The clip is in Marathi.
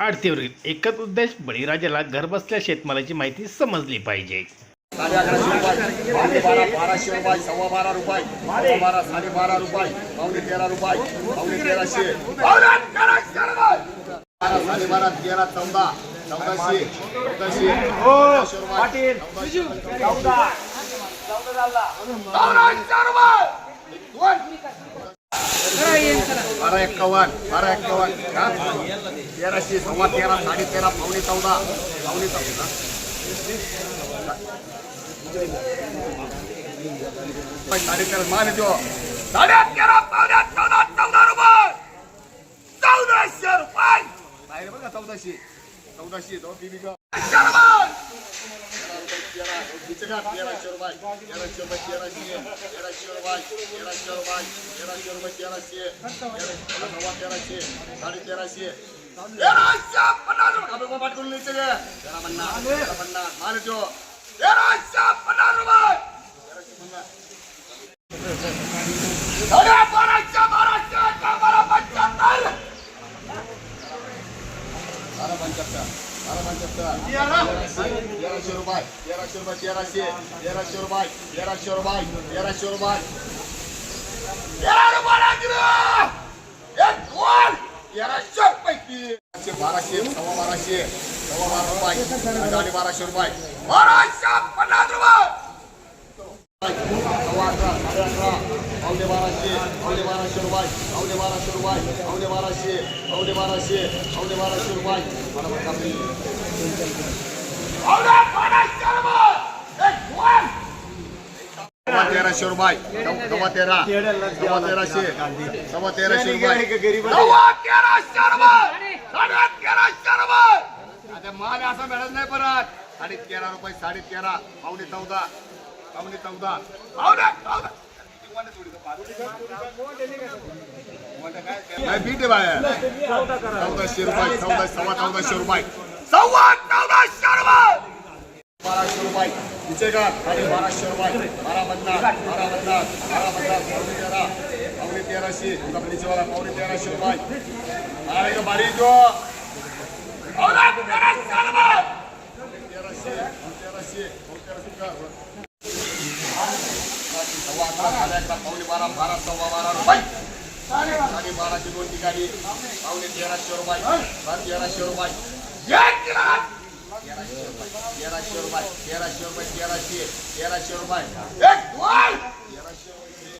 आरतीवरील एकच उद्देश बळीराजाला घरबसल्या शेतमालाची माहिती समजली पाहिजे. साडे रुपये बारा बाराशे रुपये सव्वा बारा रुपये सव्वा बारा साडे बारा रुपये पावणे तेरा रुपये पावणे तेराशे. पावणे तेराशे रुपये. बारा साडे बारा तेरा चौदा चौदाशे चौदाशे चौदाशे रुपये चौदा चौदाशे रुपये दोन. बारा एक्कावन्न बारा एक्कावन्न हा? तेराशे सव्वा तेरा साडे तेरा पावणे चौदा पावणे चौदा साडे तेरा मान जो साडे तेरा पावणे चौदा चौदा रुपये चौदाशे रुपये बाहेर बघा चौदाशे चौदाशे दोन तीन ग. तेराशे रुपये तेराशे रुपये तेराशे रुपये तेराशे तेराशे रुपये तेराशे रुपये तेराशे रुपये तेराशे नव्वा तेराशे साडे तेराशे तेराशे पन्नास रुपये आपण पाठ करून लिहायचं गे तेरा पन्नास तेरा पन्नास मान जो तेराशे पन्नास रुपये तेराशे पन्नास साडे बाराशे बाराशे बारा पंच्याहत्तर बारा पंच्याहत्तर बारा पंच्याहत्तर तेराशे रुपये तेराशे रुपये तेराशे तेराशे रुपये तेराशे रुपये तेराशे रुपये तेरा रुपये एक दोन तेराशे पैकी बाराशे सव्वा बाराशे सव्वा बारा रुपये साडे बाराशे रुपये. बाराशे पन्नास रुपये सव्वा अकरा साडे अकरा पावणे बाराशे पावणे बाराशे रुपये पावणे बाराशे रुपये पावणे बाराशे पावणे बाराशे पावणे बाराशे रुपये. मला बघा तेराशे रुपये. सव्वा- तेरा. सव्वा तेराशे. सव्वा रुपये. माल असा मिळत नाही परत. साडे तेरा रुपये साडे तेरा. पावणे चौदा. पावणे चौदा. पावणे चौदा. बीट आहे चौदाशे रुपये चौदा सव्वा चौदाशे रुपये. सव्वा चौदाशे रुपये! बाराशे रुपये. तिचे का? साडे बाराशे रुपये. बारा पन्नास बारा पन्नास बारा पन्नास पावणे तेरा. पावणे तेराशे. कंपनीचे वाला पावणे तेराशे रुपये. अरे का बारी जो तेराशे तेराशे तेराशे. सव्वा अकरा साडे अकरा पावणे बारा बारा सव्वा बारा रुपये. साडे बाराशे दोन ठिकाणी. पावणे तेराशे रुपये. सात तेराशे रुपये. तेराशे रुपये. तेराशे रुपये. तेराशे रुपये तेराशे तेराशे रुपये. एक तेराशे रुपये.